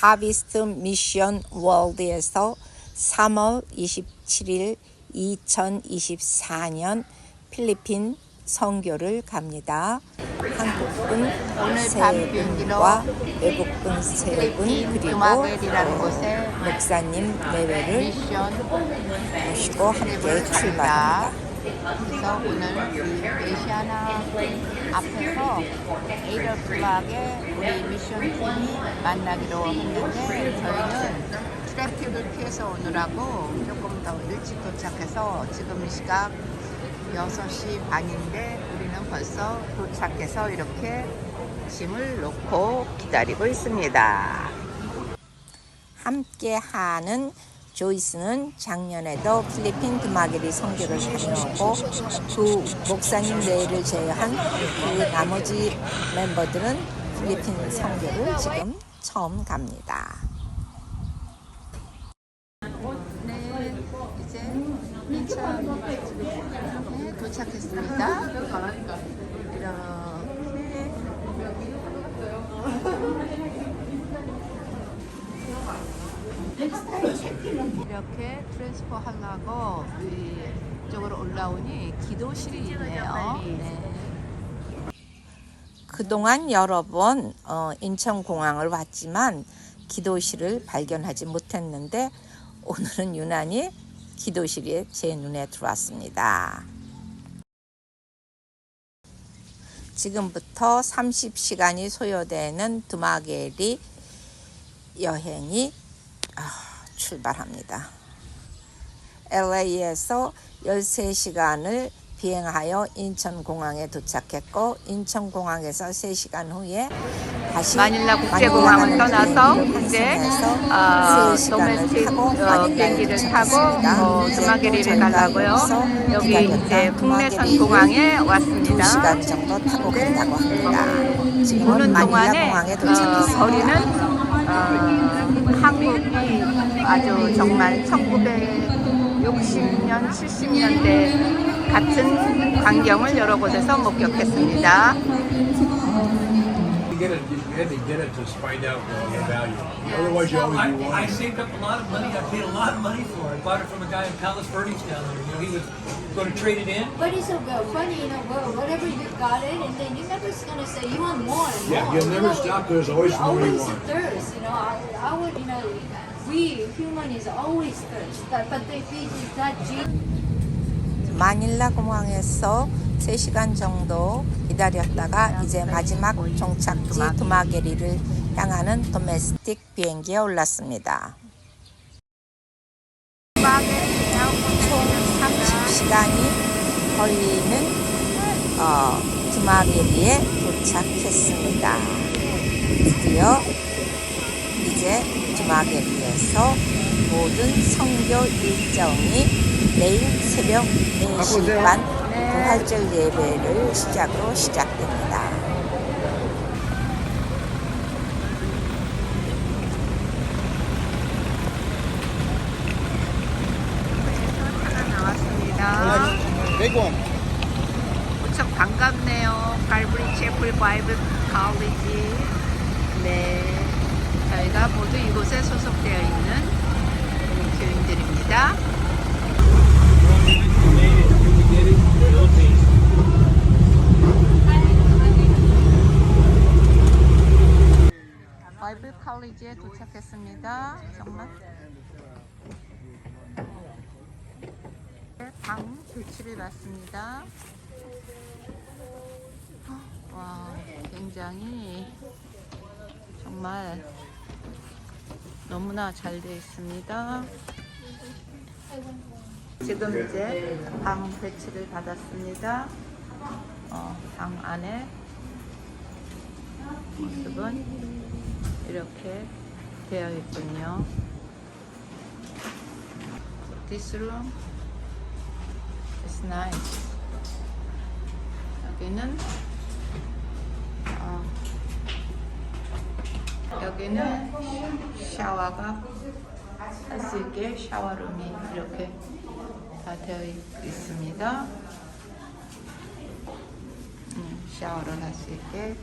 하비스트 미션 월드에서 3월 27일 2024년 필리핀 선교를 갑니다. 한국분 오늘 밤세 비행기로 분과 외국분 세분 필리핀 그리고 어, 목사님 내외를 모시고 함께 출발합니다. 그래서 오늘 이 에시아나 앞에서 에이더 블락에 우리 미션 팀이 만나기로 했는데 저희는 트래픽을 피해서 오느라고 조금 더 일찍 도착해서 지금 시각 6시 반인데 우리는 벌써 도착해서 이렇게 짐을 놓고 기다리고 있습니다. 함께 하는 조이스는 작년에도 필리핀 드마게리 선교를 다녀오고 두 목사님 내외를 제외한 그 나머지 멤버들은 필리핀 선교를 지금 처음 갑니다. 네, 이제 인천에 도착했습니다. 이렇게 이렇게 트랜스퍼 하려고 이쪽으로 올라오니 기도실이 있네요. 네. 그동안 여러 번 어, 인천공항을 왔지만 기도실을 발견하지 못했는데 오늘은 유난히 기도실이 제 눈에 들어왔습니다. 지금부터 30시간이 소요되는 드마게리 여행이 아, 출발합니다. LA에서 13시간을 비행하여 인천공항에 도착했고 인천공항에서 3시간 후에 다시 마닐라 국제공항을 떠나서 이제 어, 3시간을 도메스틱 어, 비행기를 타고. 어, 또 저희가 가려고요. 여기 이제 국내선 공항에 왔습니다. 2시간 정도 타고 간다고 합니다. 지금은 오는 동안에 공항에 어. 거리는 어, 한국이 아주 정말 1960년, 70년대 같은 광경을 여러 곳에서 목격했습니다. You get it, you had to get it to find out uh, the value. Otherwise, you always I, do I saved up a lot of money. I paid a lot of money for it. I bought it from a guy in Palos Verdes down there. You know, he was going to trade it in. But it's so good. funny, you know, well, whatever you got it, and then you're never gonna say you want more and Yeah, more. you'll you never know, stop. There's always more you always a want. thirst. You know, I, I would, you know, 마닐라 공항에서 3시간 정도 기다렸다가 이제 마지막 종착지 드마게리를 향하는 도메스틱 비행기에 올랐습니다. 총 30시간이 걸리는 어, 드마게리에 도착했습니다. 드디어 이제 드마게리에 서 모든 성교 일정이 내일 새벽 4시 반 부활절 예배를 시작으로 시작됩니다. 하나 나왔습니다. Big one. 무척 반갑네요. 발브리 채플 바이블 칼리지. 네. 저희가 모두 이곳에 소속되어 있는 교인들입니다. 바이블 칼리지에 도착했습니다. 정말 방 배치를 받습니다. 와, 굉장히 정말 너무나 잘 되어 있습니다. 지금 이제 방 배치를 받았습니다. 어, 방 안에 모습은 이렇게 되어 있군요. This room is nice. 여기는 어, 여기는 샤워가 할 수 있게 샤워룸이 이렇게 다 되어 있- 있습니다. 음, 샤워를 할 수 있게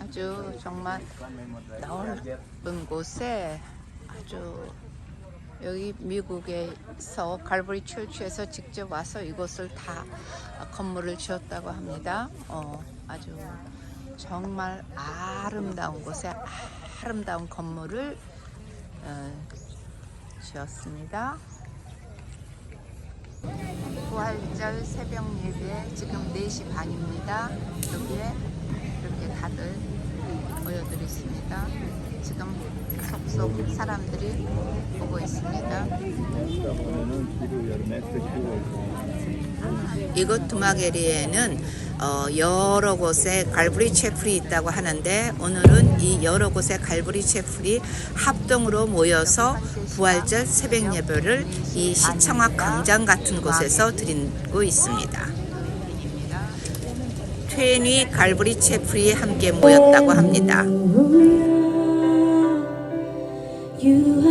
아주 정말 넓은 곳에 아주 여기 미국에서 갈보리 철치에서 직접 와서 이곳을 다 건물을 지었다고 합니다. 어, 아주 정말 아름다운 곳에 아름다운 건물을 어, 지었습니다. 부활절 새벽 예배 지금 4시 반입니다. 여기에 이렇게 다들 모여들 있습니다. 지금 속속 사람들이 보고 있습니다. 이곳 두마게리에는 어, 여러 곳에 갈브리 채플이 있다고 하는데 오늘은 이 여러 곳의 갈브리 채플이 합동으로 모여서 부활절 새벽 예배를 이 시청 앞 광장 같은 곳에서 드리고 있습니다. 트웬이 갈브리 채플이 함께 모였다고 합니다. You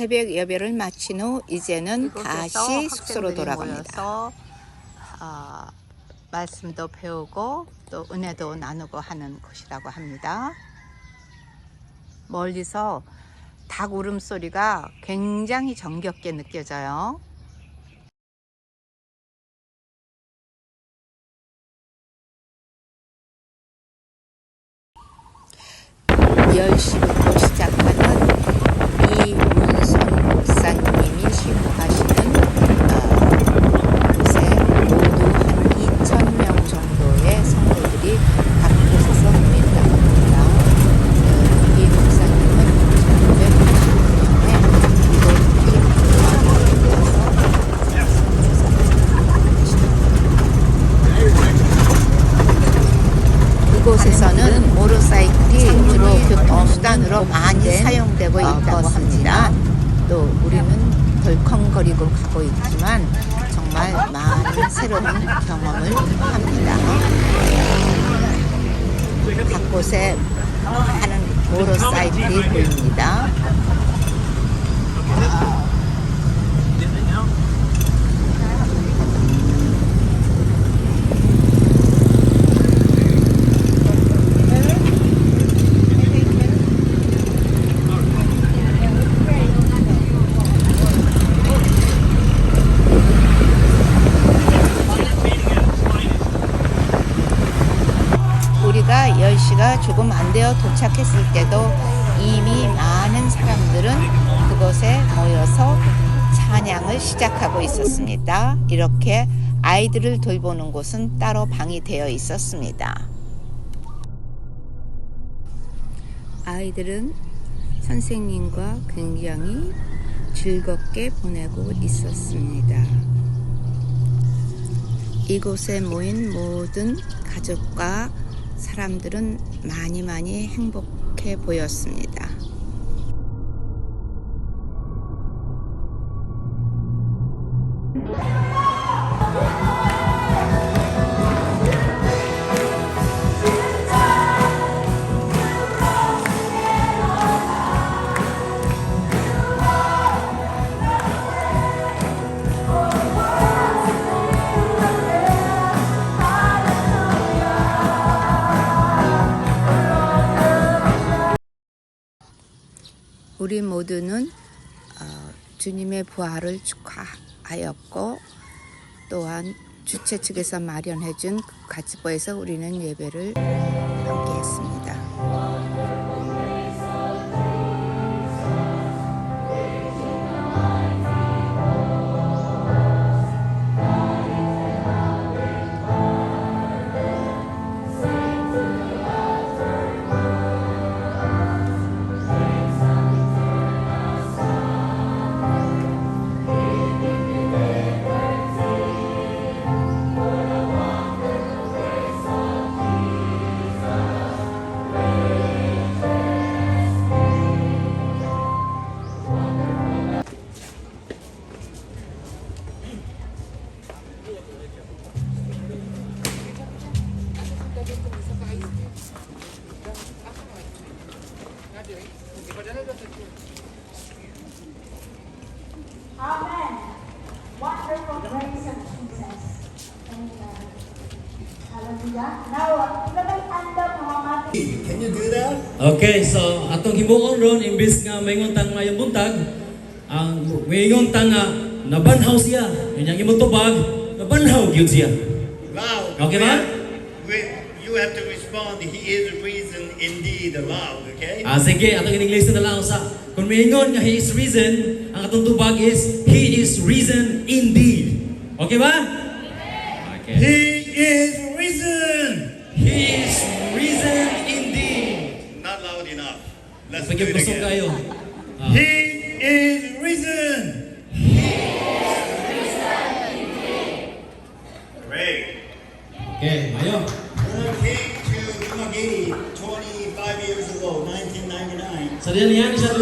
새벽 예배를 마친 후 이제는 다시 숙소로 돌아갑니다. 어, 말씀도 배우고 또 은혜도 나누고 하는 곳이라고 합니다. 멀리서 닭 울음소리가 굉장히 정겹게 느껴져요. 10시부터 시작하는 이문선 목사님이 신고하시는 어, 곳에 모두 한 2,000명 정도의 성도들이 각 곳에서 모인다고 합니다. 어, 이 목사님은 1980년에 이곳에서는 모tor사이클이 주로 교통수단으로 많이 사용되고 있다고 합니다. 또 우리는 덜컹거리고 가고 있지만 정말 많은 새로운 경험을 합니다. 곳곳에 많은 모tor사이클이 보입니다. 우리가 10시가 조금 안 되어 도착했을 때도 이미 많은 사람들은 그곳에 모여서 찬양을 시작하고 있었습니다. 이렇게 아이들을 돌보는 곳은 따로 방이 되어 있었습니다. 아이들은 선생님과 굉장히 즐겁게 보내고 있었습니다. 이곳에 모인 모든 가족과 사람들은 많이 많이 행복해 보였습니다. 우리 모두는 어, 주님의 부활을 축하하였고 또한 주최 측에서 마련해준 가지보에서 우리는 예배를 함께 했습니다. Amen. Wonderful grace of Jesus. Amen. Hallelujah. Now, Can you do that? Okay, so atong hibuon ron imbis nga mayon tang mayong buntag, ang mayon tang nga nabanhaw siya. Yun yang tubag, nabanhaw gyud siya. Wow. Okay ba? You have to respond, He is reason indeed aloud, okay? Ah, sige, atong in English na lang sa. Kung mayon nga He is reason, ang atong is he is reason indeed. Okay ba? Okay. He is risen! He is reason indeed. Not loud enough. Let's do it busog again. kayo. Ah. He is risen! indeed. Great. Okay, ayo. When I came to Dumaguete 25 years ago, 1999, Sa diyan yan siya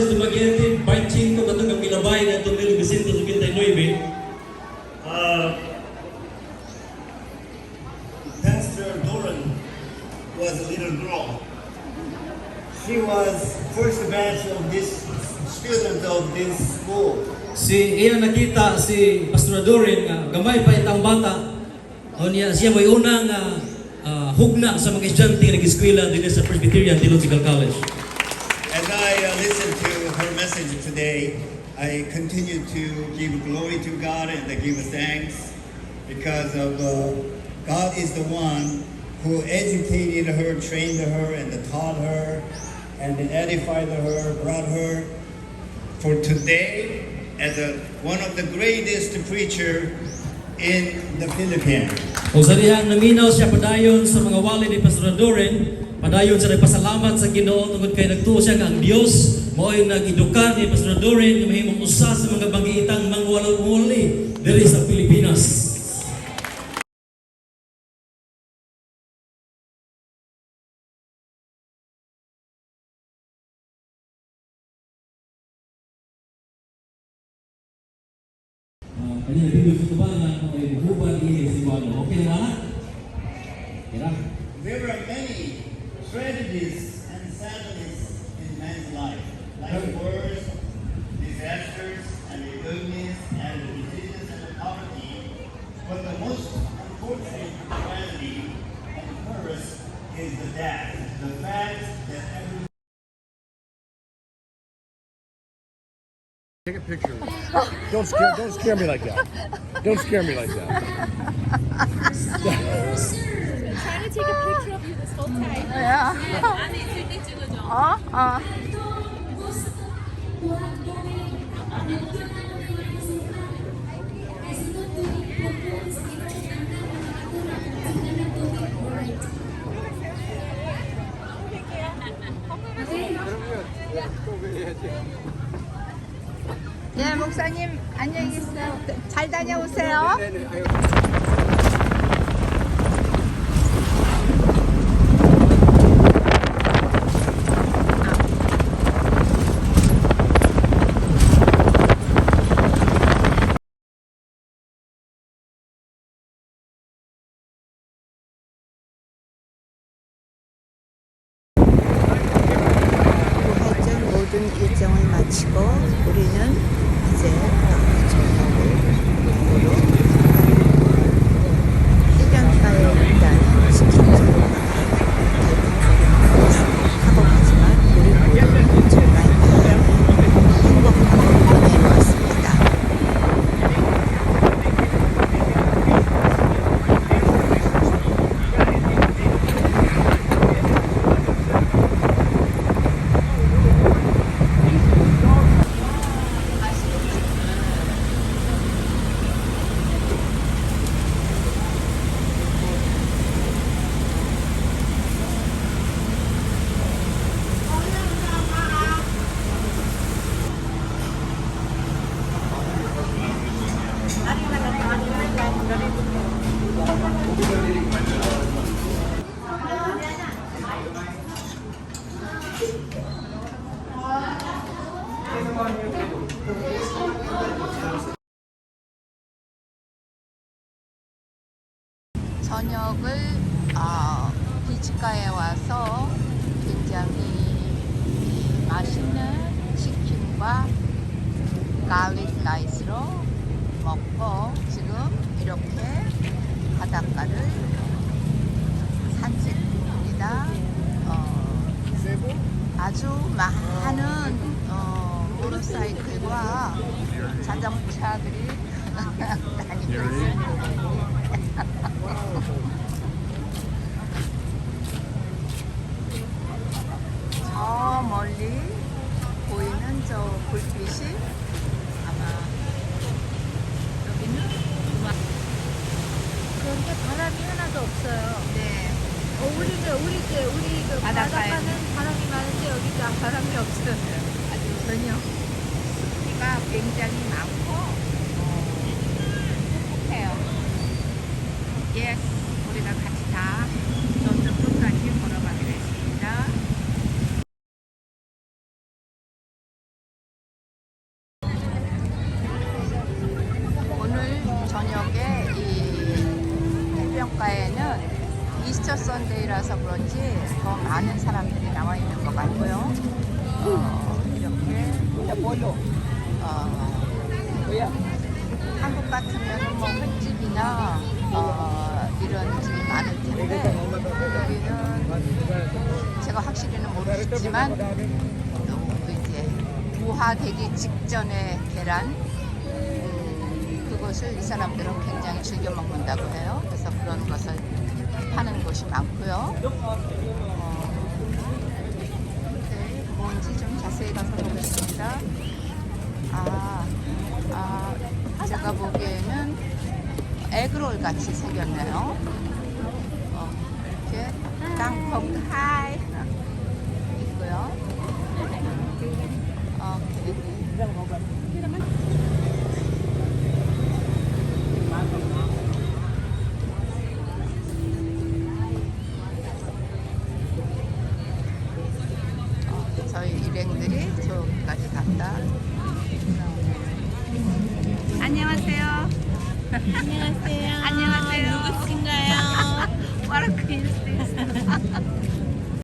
was a little girl. She was first batch of this student of this school. Si iya nakita si Pastor Dorin nga gamay pa itang bata. O niya siya may unang ah, ah, hugna sa mga estudyante nga nag-eskwela din sa Presbyterian Theological College. As I uh, listened to her message today, I continue to give glory to God and I give thanks because of uh, God is the one who educated her, trained her, and taught her, and edified her, brought her. For today as a, one of the greatest preacher in the Philippines. Kung sa diyang naminaw siya padayon sa mga wali ni Pastor Dorin, padayon siya nagpasalamat sa Ginoo tungod kay nagtuo siya ang Dios mao ay nag-edukar ni Pastor Dorin nga mahimong usa sa mga bangiitang mangwalo-wali diri sa Kanya nagdudod sa tubangan, okay, hubad ini si Walo. Okay na ba? Kira. There are many tragedies and sadness in man's life, like wars, disasters, and the illness, and the diseases and the poverty. But the most unfortunate tragedy and curse is the death. The fact Take a picture. Don't scare. Don't scare me like that. Don't scare me like that. trying to take a picture of you this whole time. 안에 있을 때 찍어줘. 어? 어. 네, 목사님 안녕히 계세요. 잘 다녀오세요. 부활절 모든 일정을 마치고 우리는 이제 저녁으로 해변가에 있다는 치킨집으로 하고 가지만 우리 모두 정말 행복하고 보내고 왔습니다. 저녁을 어, 비치가에 와서 굉장히 맛있는 치킨과 갈릭 라이스로 먹고 지금 이렇게 바닷가를 산책 중입니다. 어, 아주 많은 어, 모터사이클과 자동차들이 다니고 있습니다. 저 멀리 보이는 저 불빛이 아마 여기는 음악 그런데 바람이 하나도 없어요. 네 어, 우리는 우리 때 우리 그 바닷가에. 바닷가는 바람이 많은데 여기는 바람이 없어요. 아주 전혀 습기가 굉장히 많고 어, 촉촉해요. 예, 우리가 같이 다 한국 같으면 뭐 횟집이나 어, 이런 집이 많을 텐데 여기는 제가 확실히는 모르겠지만 너무 이제 부화되기 직전의 계란 음, 그것을 이 사람들은 굉장히 즐겨 먹는다고 해요. 그래서 그런 것을 파는 곳이 많고요. 어, 네, 뭔지 좀 자세히 가서 보겠습니다. 아, 아, 제가 보기에는 에그롤 같이 생겼네요.